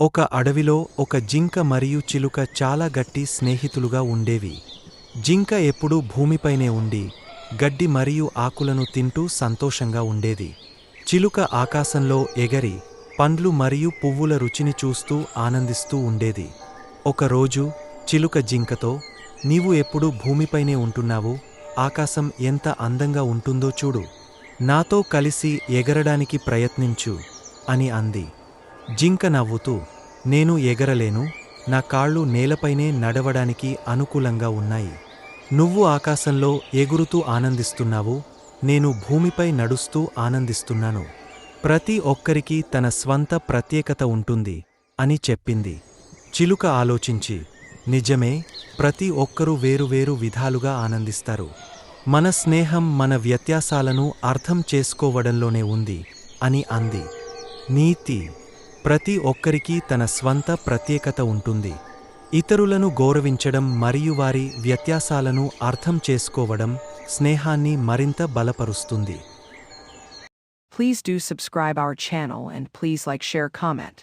ఒక అడవిలో ఒక జింక మరియు చిలుక చాలా గట్టి స్నేహితులుగా ఉండేవి. జింక ఎప్పుడూ భూమిపైనే ఉండి గడ్డి మరియు ఆకులను తింటూ సంతోషంగా ఉండేది. చిలుక ఆకాశంలో ఎగరి పండ్లు మరియు పువ్వుల రుచిని చూస్తూ ఆనందిస్తూ ఉండేది. ఒకరోజు చిలుక జింకతో నీవు ఎప్పుడూ భూమిపైనే ఉంటున్నావు? ఆకాశం ఎంత అందంగా ఉంటుందో చూడు. నాతో కలిసి ఎగరడానికి ప్రయత్నించు అని అంది. జింక నవ్వుతూ నేను ఎగరలేను నా కాళ్ళు నేలపైనే నడవడానికి అనుకూలంగా ఉన్నాయి. నువ్వు ఆకాశంలో ఎగురుతూ ఆనందిస్తున్నావు నేను భూమిపై నడుస్తూ ఆనందిస్తున్నాను. ప్రతి ఒక్కరికి తన స్వంత ప్రత్యేకత ఉంటుంది అని చెప్పింది. చిలుక ఆలోచించి నిజమే ప్రతి ఒక్కరూ వేరువేరు విధాలుగా ఆనందిస్తారు. మన స్నేహం మన వ్యత్యాసాలను అర్థం చేసుకోవడంలోనే ఉంది అని అంది. నీతి ప్రతి ఒక్కరికి తన స్వంత ప్రత్యేకత ఉంటుంది ఇతరులను గౌరవించడం మరియు వారి వ్యత్యాసాలను అర్థం చేసుకోవడం స్నేహాన్ని మరింత బలపరుస్తుంది Please do subscribe our channel and please like share comment.